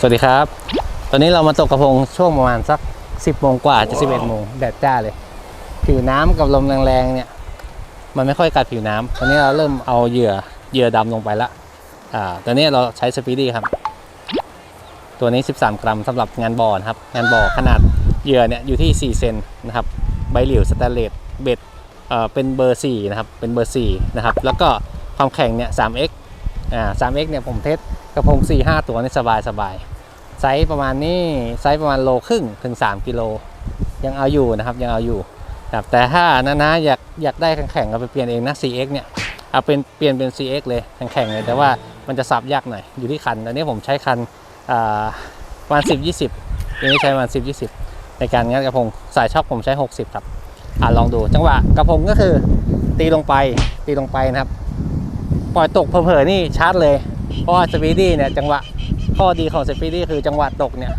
สวัสดีครับ ตอนนี้เรามาตกกระพงช่วงประมาณสัก 10โมงกว่าจะ 11โมงแดดจ้าเลย ผิวน้ำกับลมแรงๆเนี่ย มันไม่ค่อยกัดผิวน้ำตอนนี้เราเริ่มเอาเหยื่อเหยื่อดำลงไปละอ่าตอนนี้เราใช้สปีดี้ครับ ตัวนี้ 13 กรัมสำหรับงานบ่อนะครับ งานบ่อขนาดเหยื่อเนี่ยอยู่ที่ 4 เซนนะครับ ใบเหลียวสแตนเลสเบ็ดเอ่อเป็นเบอร์4นะครับ เป็นเบอร์4นะครับ แล้วก็ความแข็งเนี่ย 3x อ่า 3x เนี่ยผมเทสกระพง 4-5 ตัวนี่สบายสบายไซส์ประมาณนี้ไซส์ประมาณโลครึ่งถึง 3 กิโล ยังเอาอยู่นะครับยังเอาอยู่ครับแต่ถ้านะนะอยากอยากได้แข็งๆก็ไปเปลี่ยนเองนะ 4x เนี่ยเอาเป็นเปลี่ยนเป็น 4x เลยแข็งๆเลยแต่ว่ามันจะสับยากหน่อยอยู่ที่คันตอนนี้ผมใช้คันประมาณ10 20ตัวนี้ใช้ประมาณ10 20 ในการงัดกระพงสายช็อคผมใช้ 60 ครับอ่าลองดูจังหวะกระพงก็คือตีลงไปตีลงไปนะครับ ปล่อยตกเผลอๆนี่ชาร์จเลย เพราะว่าสปีดี้เนี่ยจังหวะข้อดีของสปีดี้คือจังหวะตกเนี่ย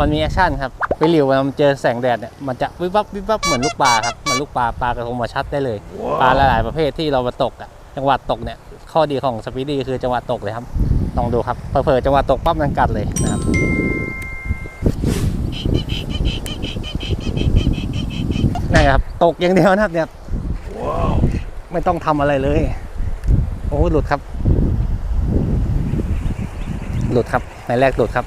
มันมีแอคชั่นครับไปหลิวเวลามันเจอแสงแดดเนี่ยมันจะวิบวับวิบวับเหมือนลูกปลาครับเหมือนลูกปลาปลากระทงมาชัดได้เลย ปลาหลายๆประเภทที่เรามาตกอะจังหวะตกเนี่ยข้อดีของสปีดี้คือจังหวะตกเลยครับลองดูครับเผลอๆจังหวะตกปั๊บมันกัดเลยนะครับนี่นครับตกอย่างเดียวนะครับเนี่ยไม่ต้องทำอะไรเลยโอ้หลุดครับ หลุดครับในแรกหลุดครับ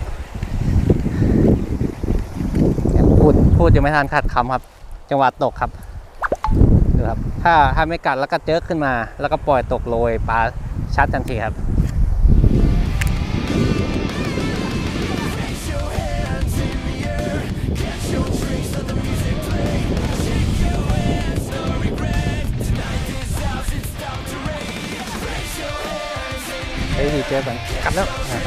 พูดพูดยังไม่ทันขาดคำครับ จังหวะตกครับดูครับ ถ้าถ้าไม่กัดแล้วก็เจอขึ้นมา แล้วก็ปล่อยตกโรยปลาชัดทันทีครับ เฮ้ยเจอกันกัดแล้วนะครับกัดแล้ว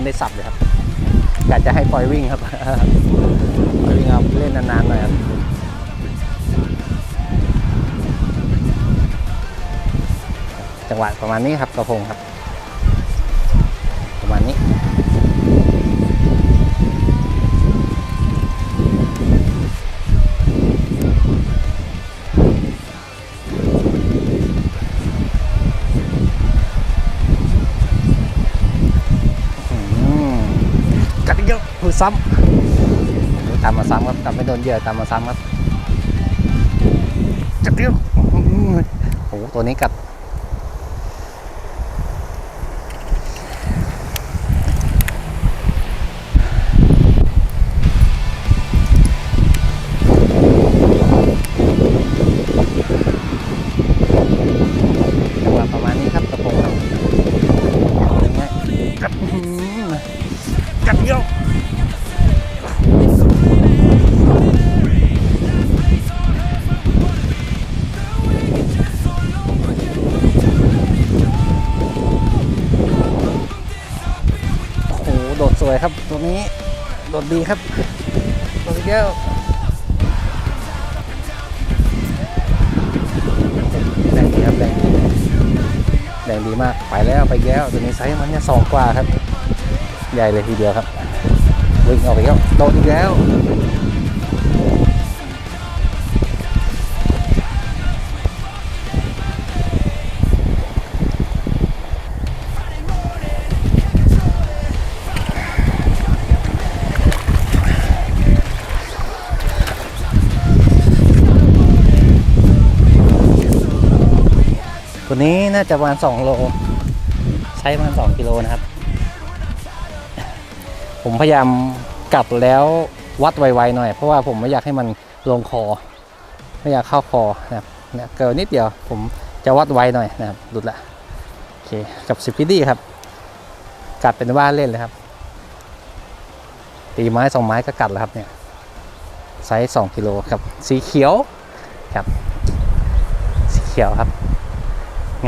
นได้สับเลยครับอยากจะให้ปล่อยวิ่งครับปล่อยวิ่งเอาเล่นนานๆหน่อยครับจังหวะประมาณนี้ครับกระพงครับ ซ้ำตามมาซ้ำครับตามไม่โดนเหยื่อตามมาซ้ำครับจับเดียวโอ้โหตัวนี้กัด โดดสวยครับ ตัวนี้ โดดดีครับตัวนี้แก้วแรงดีครับแรงดีแรงดีมาก ไปแล้วไปแล้ว ตัวนี้ไซส์มันเนี่ยสองกว่าครับ ใหญ่เลยทีเดียวครับวิ่งออกไปแล้วโดดอีกแล้ว น่าจะประมาณ2โล ใช้ประมาณ2กิโลนะครับ ผมพยายามกลับแล้ววัดไวๆหน่อย เพราะว่าผมไม่อยากให้มันลงคอ ไม่อยากเข้าคอนะครับเนี่ยเกินนิดเดียวผมจะวัดไวหน่อยนะครับหลุดละโอเคกับสิบพิดี้ครับกัดเป็นว่าเล่นเลยครับ ตีไม้สองไม้ก็กัดแล้วครับเนี่ยไซส์สองกิโลครับ สีเขียวครับ สีเขียวครับ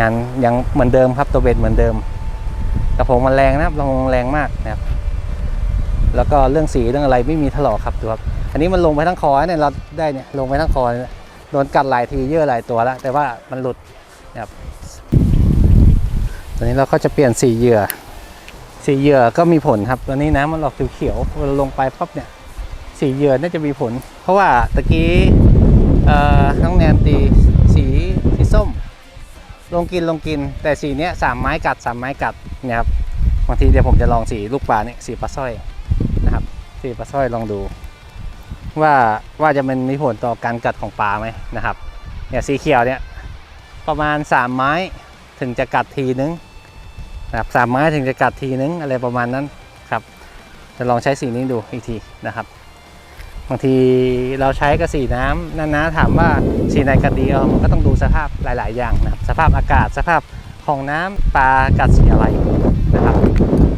งานยังเหมือนเดิมครับตัวเบ็ดเหมือนเดิมกระผมมันแรงนะครับลงแรงมากนะครับ แล้วก็เรื่องสีเรื่องอะไรไม่มีถลอกครับดูครับอันนี้มันลงไปทั้งคอเนี่ยเราได้เนี่ยลงไปทั้งคอโดนกัดหลายทีเยอะหลายตัวแล้ว แต่ว่ามันหลุดนะครับตอนนี้เราก็จะเปลี่ยนสีเหยื่อสีเหยื่อก็มีผลครับตอนนี้น้ำมันออกเขียวๆเวลาลงไปปั๊บเนี่ยสีเหยื่อน่าจะมีผล เพราะว่าตะกี้น้องแนนตีสีสีส้ม ลงกินลงกิน แต่สีเนี้ยสามไม้กัดสามไม้กัดเนี่ยครับบางทีเดี๋ยวผมจะลองสีลูกปลาเนี่ยสีปลาสร้อยนะครับ สีปลาสร้อยลองดู ว่าว่าจะมันมีผลต่อการกัดของปลาไหมนะครับเนี่ยสีเขียวเนี่ยประมาณ3ไม้ถึงจะกัดทีนึงนะครับสามไม้ถึงจะกัดทีนึงอะไรประมาณนั้นครับจะลองใช้สีนี้ดูอีกทีนะครับางทีเราใช้กับสีน้ำนั่นนะถามว่าสีไหนกัดดีเออมันก็ต้องดูสภาพหลาย ๆ อย่างนะครับสภาพอากาศสภาพของน้ำปลากัดสีอะไรนะครับ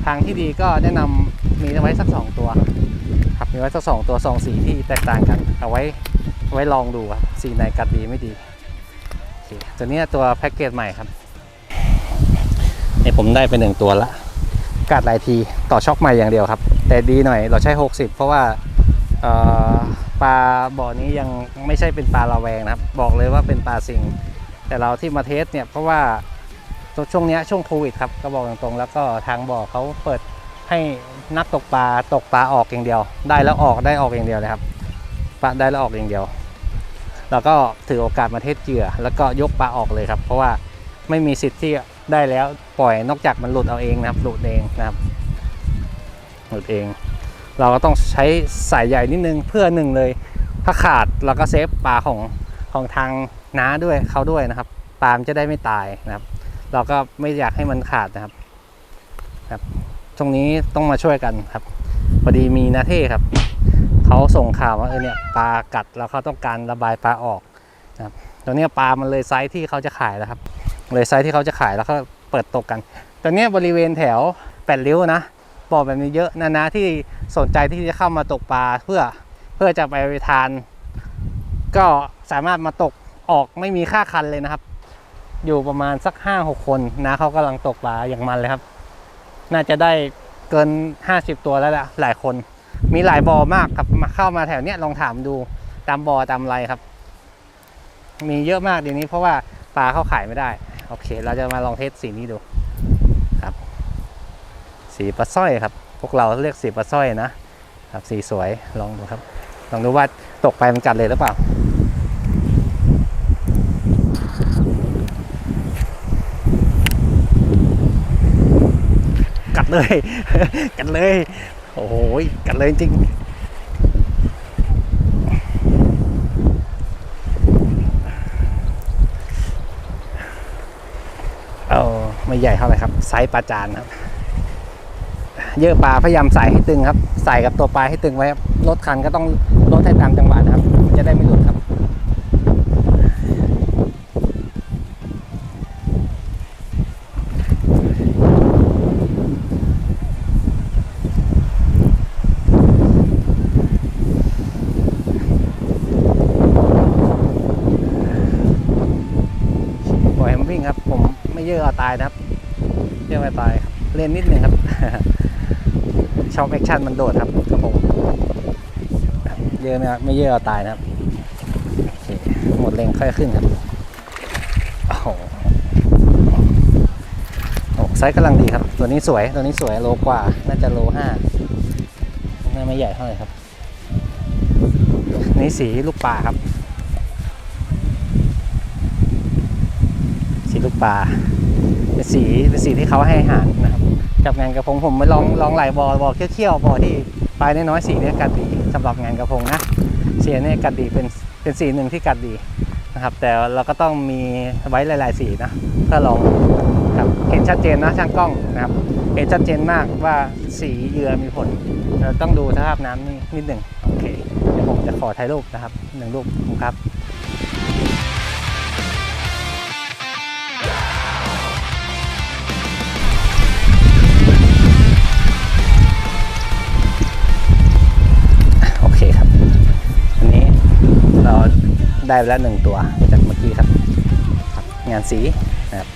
ทางที่ดีก็แนะนำมีเอาไว้สักสองตัวครับมีไว้สักสองตัวสองสีที่แตกต่างกัน เอาไว้เอาไว้ลองดูครับสีไหนกัดดีไม่ดีโอเคตัวเนี้ยตัวแพ็กเกจใหม่ครับเนี่ยผมได้ไปหนึ่งตัวละกัดหลายทีต่อช็อกใหม่อย่างเดียวครับ แต่ดีหน่อยเราใช้ 60 เพราะว่าเอ่อ ปลาบ่อนี้ยังไม่ใช่เป็นปลาระแวงนะครับ บอกเลยว่าเป็นปลาสิงแต่เราที่มาเทสเนี่ยเพราะว่าช่วงนี้ช่วงโควิดครับก็บอกตรงๆแล้วก็ทางบ่อเขาเปิดให้นักตกปลาตกปลาออกอย่างเดียว ได้แล้วออกได้ออกอย่างเดียวเลยครับปลาได้แล้วออกอย่างเดียว แล้วก็ถือโอกาสมาเทศเหยื่อ แล้วก็ยกปลาออกเลยครับ เพราะว่าไม่มีสิทธิ์ที่ได้แล้วปล่อยนอกจากมันหลุดเอาเองนะครับ หลุดเองนะครับ หลุดเอง เราก็ต้องใช้สายใหญ่นิดนึงเพื่อหนึ่งเลย ถ้าขาดเราก็เซฟปลาของของทางน้าด้วยเขาด้วยนะครับปลามจะได้ไม่ตายนะครับ เราก็ไม่อยากให้มันขาดนะครับตรงนี้ต้องมาช่วยกันครับพอดีมีนาเท่ครับเขาส่งข่าวว่าเออเนี่ยปลากัดแล้วเขาต้องการระบายปลาออกนะครับตอนนี้ปลามันเลยไซส์ที่เขาจะขายแล้วครับ เลยไซส์ที่เขาจะขายแล้วก็เปิดตกกัน ตอนนี้บริเวณแถวแปดริ้วนะ บ่อแบบนี้เยอะนะนะที่สนใจที่จะเข้ามาตกปลาเพื่อเพื่อจะไปทาน ก็สามารถมาตกออกไม่มีค่าคันเลยนะครับ อยู่ประมาณสักห้าหกคนนะเขากำลังตกปลาอย่างมันเลยครับ น่าจะได้เกิน 50 ตัวแล้วแหละหลายคน มีหลายบ่อมากครับมาเข้ามาแถวเนี้ยลองถามดูตามบ่อตามไรครับ มีเยอะมากเดี๋ยวนี้เพราะว่าปลาเข้าขายไม่ได้ โอเค เราจะมาลองเทสสีนี้ดู สีปลาสร้อยครับ พวกเราเรียกสีปลาสร้อยนะครับสีสวยลองดูครับ ลองดูว่าตกไปมันกัดเลยหรือเปล่ากัดเลย กัดเลย โอ้โหกัดเลยจริงเอาไม่ใหญ่เท่าไหร่ครับ ไซส์ปลาจานครับ เยอะปลาพยายามใส่ให้ตึงครับ ใส่กับตัวปลาให้ตึงไว้ครับรถคันก็ต้องลดให้ตามจังหวะนะครับ จะได้ไม่หลุดครับ ปล่อยให้มันวิ่งครับ ผมไม่เยอะเอาตายนะครับเยอะไม่ตายครับเล่นนิดหนึ่งครับ ชอบแอคชั่นมันโดดครับครับผมเยอะนะครับไม่เยอะเอาตายนะครับหมดแรงค่อยขึ้นครับโอ้โหโอ้ไซส์กำลังดีครับ ตัวนี้สวยตัวนี้สวยโลกว่า น่าจะโลห้าน่าไม่ใหญ่เท่าไหร่ครับ นี่สีลูกปลาครับ สีลูกปลาเป็นสีเป็นสีที่เขาให้อาหารนะครับ กับงานกระพงผมไปลองลองหลายบอบอเขี้ยวๆบอที่ปลายน้อยๆสีเนี้ยกัดดีสำหรับงานกระพงนะเสีเนี้ยกัดดีเป็นเป็นสีหนึ่งที่กัดดีนะครับ แต่เราก็ต้องมีไว้หลาย ๆ สีนะเพื่อลองครับเห็นชัดเจนนะช่างกล้องนะครับเห็นชัดเจนมากว่าสีเยื่อมีผลเราต้องดูสภาพน้ำนี่นิดหนึ่งโอเคเดี๋ยวผมจะขอถ่ายรูปนะครับหนึ่งรูปครับ ได้ไปแล้วหนึ่งตัวจากเมื่อกี้ครับ งานสีนะครับ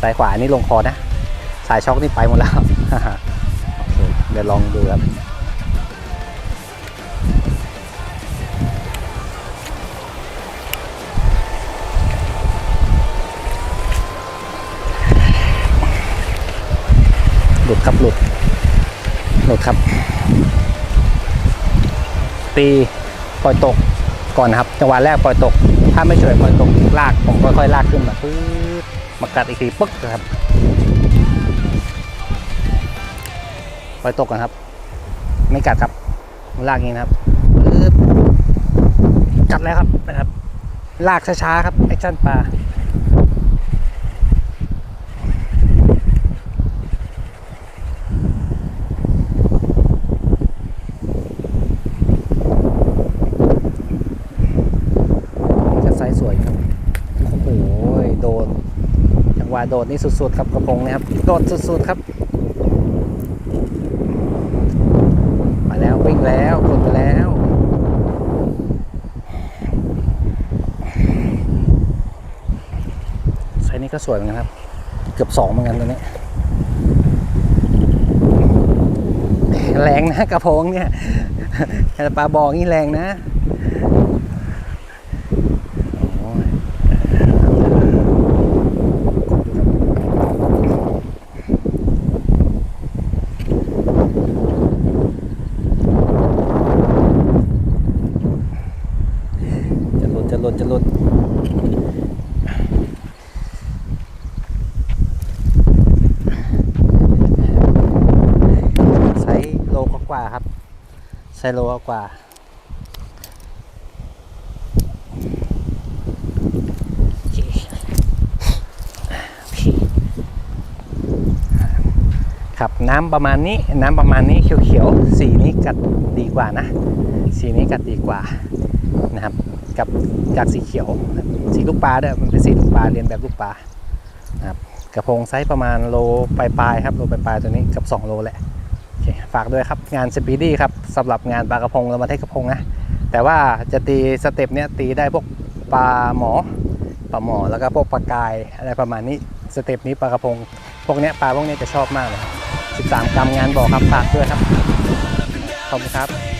ซ้ายขวานี่ลงคอนะ สายช็อกนี่ไปหมดแล้วโอเคเดี๋ยวลองดูครับหลุดครับหลุดหลุดครับ ตีปล่อยตก ก่อนนะครับจังหวะแรกปล่อยตก ถ้าไม่ช่วยปล่อยตกลากผมค่อยๆลากขึ้นมาปึ๊บมากัดอีกทีปึ๊กครับปล่อยตกก่อนครับ ไม่กัดครับลากอย่างนี้นะครับปึ๊บกัดแล้วครับนะครับ ลากช้าๆครับแอคชั่นปลา สวยครับ โอ้โหโดนจังหวะโดดนี่สุดๆครับกระพงนะครับ โดดสุดๆครับ มาแล้ววิ่งแล้วกดไปแล้วไซส์นี้ก็สวยเหมือนกันครับ เกือบสองเหมือนกันตัวนี้แรงนะกระพงเนี่ยแต่ปลาบอกนี่แรงนะ โอ้ยจะหลุด จะหลุดไซโลกว่าครับไซส์โลกว่าครับน้ำประมาณนี้น้ำประมาณนี้เขียวๆสีนี้กัดดีกว่านะ สีนี้กัดดีกว่า กับจากสีเขียว สีลูกปลาด้วยมันเป็นสีลูกปลาเรียนแบบลูกปลาครับกระพงไซส์ประมาณโลปลายๆครับโลปลายๆตัวนี้กับ 2 โลแหละโอเคฝากด้วยครับงานสปีดี้ครับสำหรับงานปลากระพงเรามาเทศกระพงนะแต่ว่าจะตีสเต็ปเนี้ยตีได้พวกปลาหมอปลาหมอแล้วก็พวกปลากายอะไรประมาณนี้สเต็ปนี้ปลากระพง พวกเนี้ยปลาพวกเนี้ยจะชอบมากเลย13 กรัมงานบอกครับฝากด้วยครับขอบคุณครับ